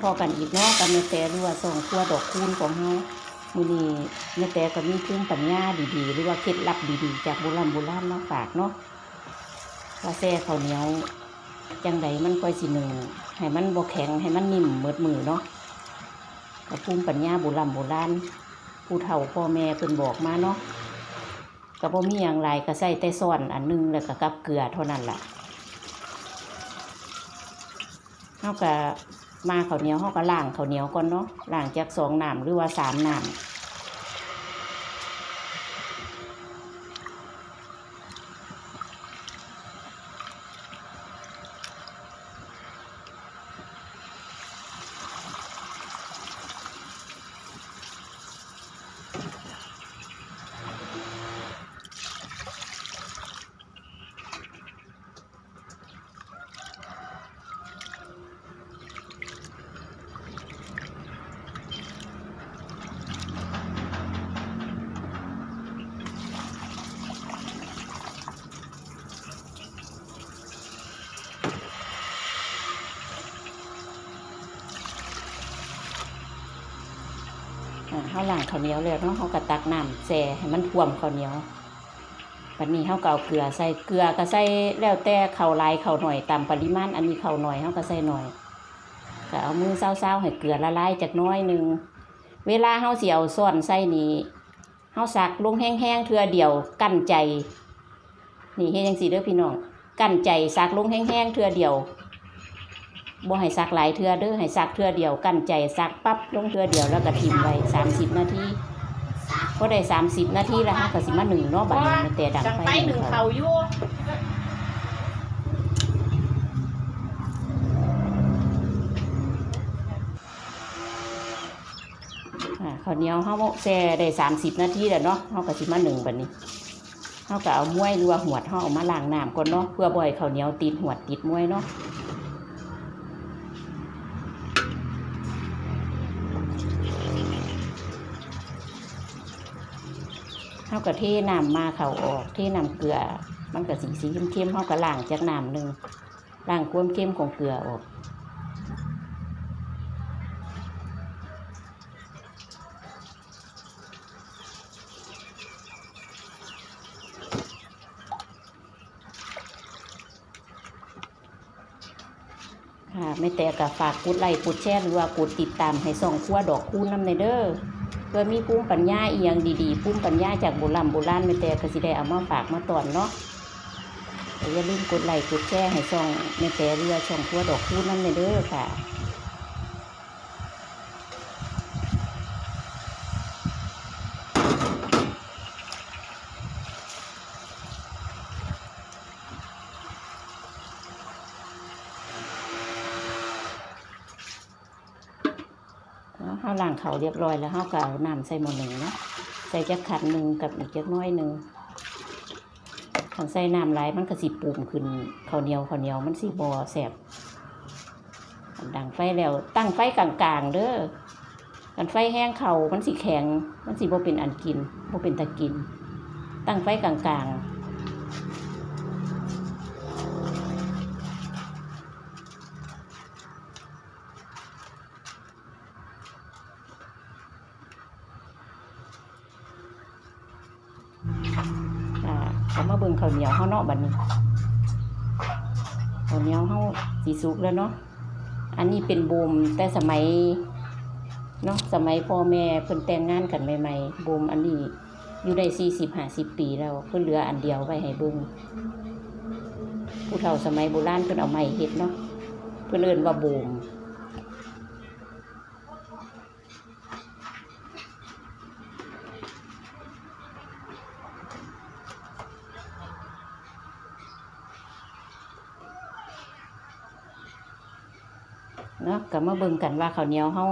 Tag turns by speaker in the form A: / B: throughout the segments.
A: พอกันอีกเนาะกับแม่แต่หรือว่าส่องครัวดอกคูณของเฮามื้อนี้แม่แต่ก็มีภูมิปัญญาดีๆ หรือว่าเคล็ดลับดีๆ จากโบราณโบราณมาฝากเนาะว่าแซ่ข้าวเหนียวจังใดมันค่อยสิหนึ่งให้มันบ่แข็งให้มันนิ่มเมิดมือเนาะกับภูมิปัญญาโบราณโบราณผู้เฒ่าพ่อแม่เพิ่นบอกมาเนาะก็บ่มีหยังหลายก็ใส่แต่ซ้อนอันหนึงแล้วก็กับเกลือเท่านั้นล่ะเฮาก็ มาข้าวเหนียวเฮาก็ล้างข้าวเหนียวก่อนเนาะล่างจากสองน้ำหรือว่าสามน้ำ เฮาล้างข้าวเหนียวแล้วเนาะเฮาก็ตักน้ำแช่ให้มันท่วมข้าวเหนียวบัดนี้เฮาก็เอาเกลือใส่เกลือก็ใส่แล้วแต่ข้าวลายข้าวหน่อยตามปริมาณอันนี้ข้าวหน่อยเฮาก็ใส่หน่อยก็เอามือเซาๆให้เกลือละลายจักน้อยหนึงเวลาเฮาสิเอาซ่อนใส่นี่เฮาสักลงแห้งๆเทื่อเดียวกั้นใจ นี่เฮ็ดจังซี่เด้อพี่น้องกั้นใจสักลงแห้งๆเทื่อเดียว บ่ให้สักหลายเทื่อเด้อให้สักเทื่อเดียวกันใจสักปั๊บลงเทื่อเดียวแล้วก็ทิ่มไว้30นาทีพอได้30นาทีแล้วฮาก็สิมาหนึ่งเนาะบัดนี้มันแต่ดังไฟ
B: ไฟหนึ่งเขาอยู่
A: ข้าวเหนียวเฮาแช่ได้30นาทีแล้วเนาะเฮาก็สิมาหนึ่งบัดนี้เฮาก็เอาม้วยหรือว่าหวดเฮาเอามาล้างน้ำก่อนเนาะเพื่อบ่ให้ข้าวเหนียวติดหวดติดม้วยเนาะ เฮาก็เทน้ำมาเขาออกเทน้ำเกลือ มันก็สีสีเข้มๆเฮาก็ล้างจากน้ำหนึ่งล้างความเข้มของเกลือออกค่ะไม่แต่กับฝากกดไลค์กดแชร์หรือว่ากดติดตามให้ส่องขั้วดอกคูณน้ำในเด้อ เพื่อมีภูมิปัญญาอีหยังดีๆภูมิปัญญาจากโบราณโบราณแม่แต่ก็สิได้เอามาฝากมาตอนเนาะอย่าลืมกดไลค์กดแชร์ให้ช่องแม่แต่เรือช่องทัวดอกคูณนั่นเลยเด้อค่ะ เฮาล้างเขาเรียบร้อยแล้วเฮาก็เอาน้ำใส่หม้อหนึ่งเนาะใส่จักขันหนึ่งกับอีกจักน้อยหนึ่งขันใส่น้ำไหลายมันก็สิปุ่มขึ้นข้าวเหนียวข้าวเหนียวมันสิบอแสบดังไฟแล้วตั้งไฟกลางๆเด้อกันไฟแห้งเขามันสิแข็ง มันสิบ่เป็นอันกินบ่เป็นตะกิน ตั้งไฟกลางๆ อ่า เขามาเบิ่งข้าวเหนียวเฮาเนาะบัดนี้ข้าวเหนียวเฮาวสีสุกแล้วเนาะอันนี้เป็นบูมแต่สมัยเนาะสมัยพ่อแม่เพิ่นแต่งงานกันใหม่ๆบูมอันนี้อยู่ได้สี่สิบห้าสิบปีแล้วเพิ่นเหลืออันเดียวไว้ให้เบิ่งผู้เฒ่าสมัยโบราณเพิ่นเอาไม้เฮ็ดเนาะเพิ่นเอิ้นว่าบูม เนาะก็มาเบิ่งกันว่าข้าวเหนียวเฮา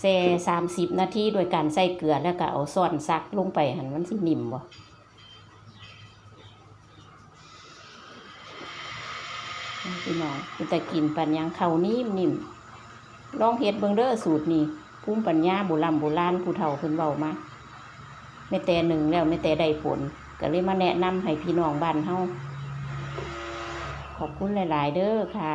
A: แซ่สามสิบนาทีโดยการใส่เกลือแล้วก็เอาซ่อนซักลงไปหันมันสินิ่มบ่พี่น้องเป็นแต่กินปันยังข้านิ่มนิ่มลองเฮ็ดเบิ่งเด้อสูตรนี้ภูมิปัญญาโบราณโบราณผู้เฒ่าเพิ่นเว้ามาไม่แต่หนึ่งแล้วไม่แต่ได้ผลก็เลยมาแนะนำให้พี่น้องบ้านเฮาขอบคุณหลาย ๆ เด้อค่ะ